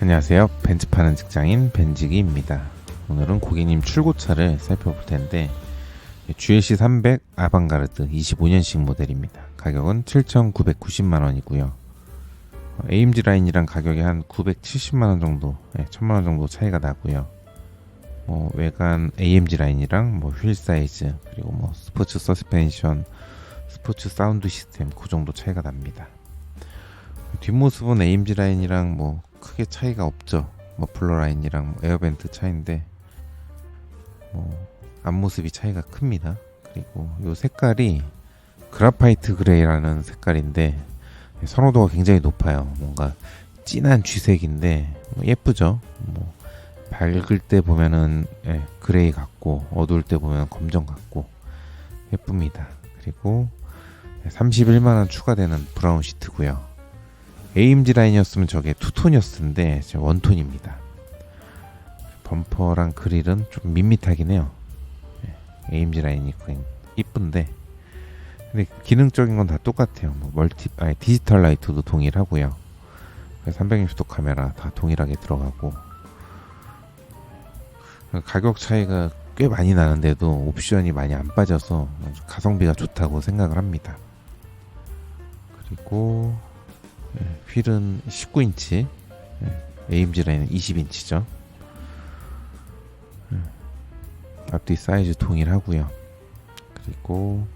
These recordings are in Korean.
안녕하세요. 벤츠 파는 직장인 벤지기입니다. 오늘은 고객님 출고차를 살펴볼 텐데 GLC 300 아방가르드 25년식 모델입니다. 가격은 7,990만 원이고요. AMG 라인이랑 가격이 한 970만 원 정도, 네, 1000만 원 정도 차이가 나고요. 뭐 외관 AMG 라인이랑 뭐 휠 사이즈 그리고 뭐 스포츠 서스펜션, 스포츠 사운드 시스템 그 정도 차이가 납니다. 뒷모습은 AMG 라인이랑 뭐 크게 차이가 없죠. 머플러 라인이랑 뭐 에어벤트 차인데 뭐 앞모습이 차이가 큽니다. 그리고 요 색깔이 그라파이트 그레이라는 색깔인데 선호도가 굉장히 높아요. 뭔가 진한 쥐색인데 뭐 예쁘죠. 뭐 밝을 때 보면은 예, 그레이 같고 어두울 때 보면 검정 같고 예쁩니다. 그리고 31만 원 추가되는 브라운 시트고요. AMG 라인이었으면 저게 지금 원톤입니다. 범퍼랑 그릴은 좀 밋밋하긴 해요. 예, AMG 라인이 그냥 이쁜데 근데 기능적인 건 다 똑같아요. 뭐 멀티 아니 디지털 라이트도 동일하고요. 360도 카메라 다 동일하게 들어가고 가격 차이가 꽤 많이 나는데도 옵션이 많이 안 빠져서 가성비가 좋다고 생각을 합니다. 그리고 예, 휠은 19인치, 예, AMG 라인은 20인치죠. 예, 앞뒤 사이즈 동일하고요. 그리고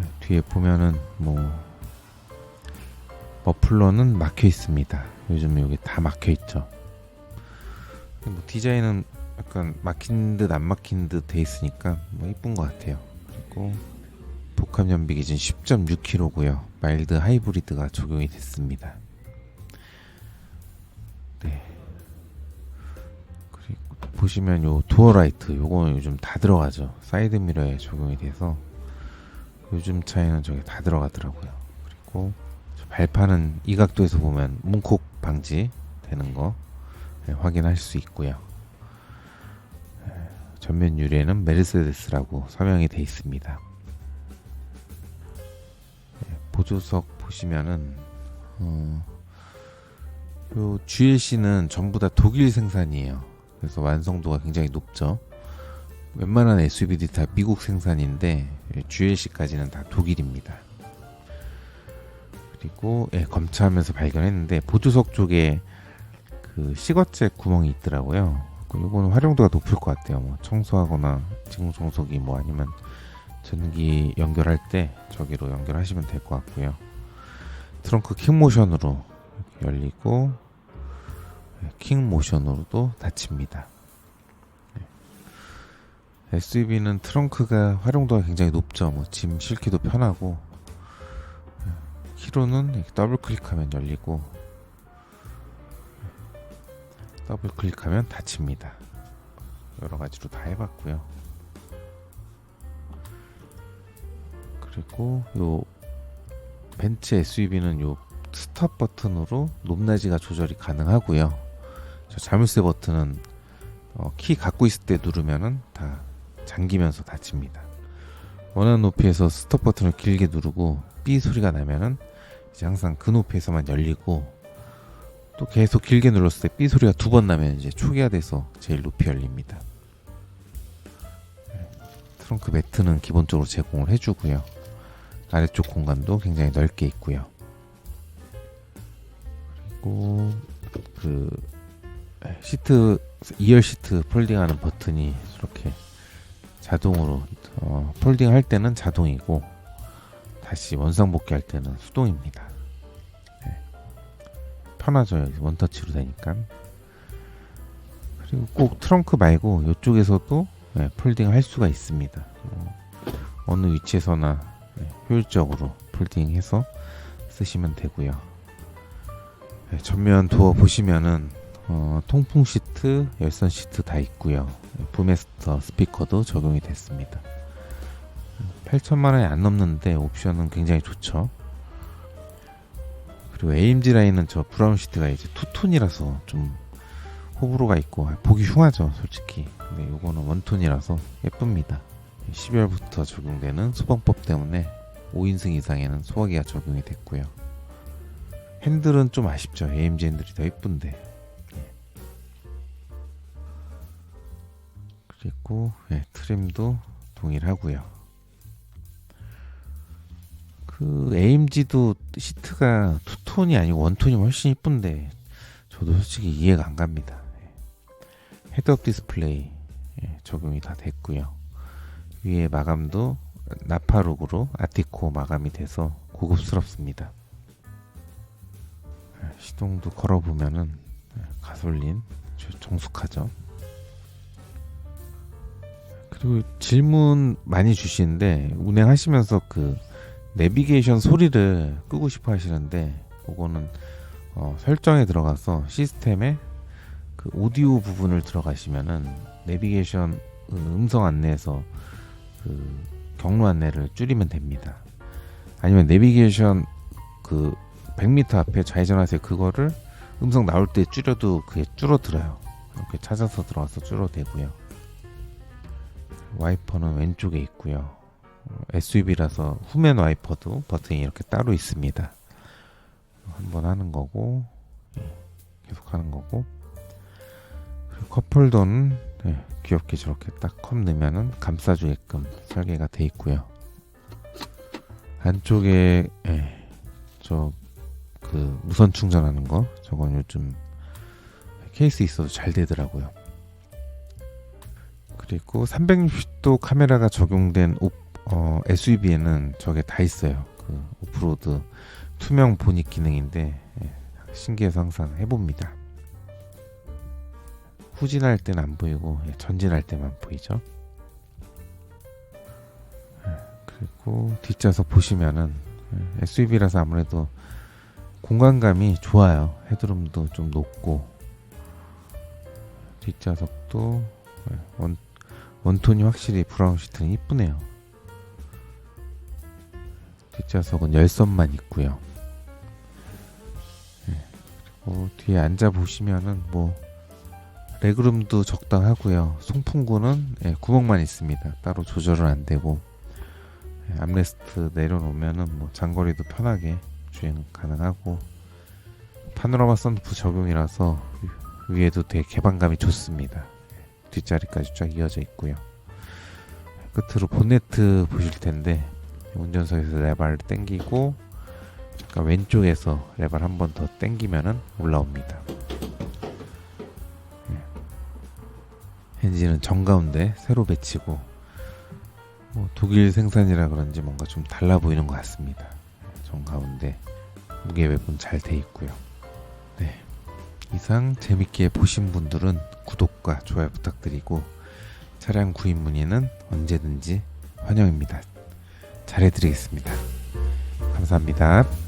예, 뒤에 보면은 뭐 머플러는 막혀 있습니다. 요즘 여기 다 막혀 있죠. 뭐 디자인은 약간 막힌 듯 안 막힌 듯 돼 있으니까 뭐 이쁜 것 같아요. 그리고 복합 연비 기준 10.6kg고요. 마일드 하이브리드가 적용이 됐습니다. 네. 그리고 보시면 요 도어 라이트 요거는 요즘 다 들어가죠. 사이드 미러에 적용이 돼서 요즘 차에는 저게 다 들어가더라고요. 그리고 저 발판은 이 각도에서 보면 문콕 방지 되는 거 네, 확인할 수 있고요. 네, 전면 유리에는 메르세데스라고 서명이 돼 있습니다. 보조석 보시면은 어, 요 GLC는 전부 다 독일 생산이에요. 그래서 완성도가 굉장히 높죠. 웬만한 SUV들이 다 미국 생산인데 GLC까지는 다 독일입니다. 그리고 예, 검차하면서 발견했는데 보조석 쪽에 그 시거제 구멍이 있더라고요. 이거는 활용도가 높을 것 같아요. 뭐 청소하거나 진공 청소기 뭐 아니면 전기 연결할 때 저기로 연결하시면 될 것 같고요. 트렁크 킥 모션으로 열리고 킥 모션으로도 닫힙니다. SUV는 트렁크가 활용도가 굉장히 높죠. 뭐짐 실기도 편하고 키로는 더블 클릭하면 열리고 더블 클릭하면 닫힙니다. 여러 가지로 다 해봤고요. 그리고 요 벤츠 SUV는 요 스탑 버튼으로 높낮이가 조절이 가능하고요. 저 자물쇠 버튼은 어, 키 갖고 있을 때 누르면은 다 잠기면서 닫힙니다. 원하는 높이에서 스톱 버튼을 길게 누르고 삐 소리가 나면은 이제 항상 그 높이에서만 열리고 또 계속 길게 눌렀을 때 삐 소리가 두 번 나면 이제 초기화돼서 제일 높이 열립니다. 트렁크 매트는 기본적으로 제공을 해주고요. 아래쪽 공간도 굉장히 넓게 있고요. 그리고 그 시트 2열 시트 폴딩하는 버튼이 이렇게 자동으로 어, 폴딩 할 때는 자동이고 다시 원상 복귀 할 때는 수동입니다. 네. 편하죠. 원터치로 되니까. 그리고 꼭 트렁크 말고 이쪽에서도 네, 폴딩 할 수가 있습니다. 어, 어느 위치에서나 네, 효율적으로 폴딩해서 쓰시면 되고요. 네, 전면 도어 보시면은 어, 통풍 시트, 열선 시트 다 있고요. 부메스터 스피커도 적용이 됐습니다. 8천만 원이 안 넘는데 옵션은 굉장히 좋죠. 그리고 AMG 라인은 저 브라운 시트가 이제 투톤이라서 좀 호불호가 있고 보기 흉하죠, 솔직히. 근데 요거는 원톤이라서 예쁩니다. 12월부터 적용되는 소방법 때문에 5인승 이상에는 소화기가 적용이 됐고요. 핸들은 좀 아쉽죠. AMG 핸들이 더 이쁜데. 예. 그리고 예, 트림도 동일하고요. 그 AMG도 시트가 투톤이 아니고 원톤이 훨씬 이쁜데 저도 솔직히 이해가 안 갑니다. 예. 헤드업 디스플레이 예, 적용이 다 됐고요. 위에 마감도 나파룩으로 아티코 마감이 돼서 고급스럽습니다. 예, 시동도 걸어보면은 예, 가솔린 정숙하죠. 그리고 질문 많이 주시는데 운행하시면서 그 내비게이션 소리를 끄고 싶어 하시는데 그거는 어, 설정에 들어가서 시스템에 그 오디오 부분을 들어가시면은 내비게이션 음성 안내에서 그 경로 안내를 줄이면 됩니다. 아니면 내비게이션 그 100m 앞에 좌회전하세요. 그거를 음성 나올 때 줄여도 그게 줄어들어요. 이렇게 찾아서 들어가서 줄여도 되고요. 와이퍼는 왼쪽에 있고요. SUV라서 후면 와이퍼도 버튼이 이렇게 따로 있습니다. 한번 하는 거고 예, 계속 하는 거고 그리고 컵홀더는 예, 귀엽게 저렇게 딱 컵 넣으면은 감싸주게끔 설계가 돼 있고요. 안쪽에 예, 저그 무선 충전하는 거 저건 요즘 케이스 있어도 잘 되더라고요. 그리고 360도 카메라가 적용된 오, 어, SUV에는 저게 다 있어요. 그 오프로드 투명 보닉 기능인데 예, 신기해서 항상 해봅니다. 후진할 때는 안 보이고 예, 전진할 때만 보이죠. 예, 그리고 뒷좌석 보시면은 예, SUV라서 아무래도 공간감이 좋아요. 헤드룸도 좀 높고 뒷좌석도 예, 원, 원톤이 확실히 브라운 시트는 이쁘네요. 뒷좌석은 열선만 있고요. 예, 그리고 뒤에 앉아 보시면은 뭐 레그룸도 적당하고요. 송풍구는 예, 구멍만 있습니다. 따로 조절은 안 되고 예, 암레스트 내려놓으면은 뭐 장거리도 편하게 주행 가능하고 파노라마 썬루프 적용이라서 위에도 되게 개방감이 좋습니다. 예, 뒷자리까지 쫙 이어져 있고요. 끝으로 본네트 보실 텐데 운전석에서 레바를 당기고 약간 왼쪽에서 레바를 한 번 더 당기면은 올라옵니다. 엔진은 정가운데 새로 배치고 뭐 독일 생산이라 그런지 뭔가 좀 달라 보이는 것 같습니다. 정가운데 무게 배분 잘 돼 있고요. 네. 이상 재밌게 보신 분들은 구독과 좋아요 부탁드리고 차량 구입 문의는 언제든지 환영입니다. 잘해드리겠습니다. 감사합니다.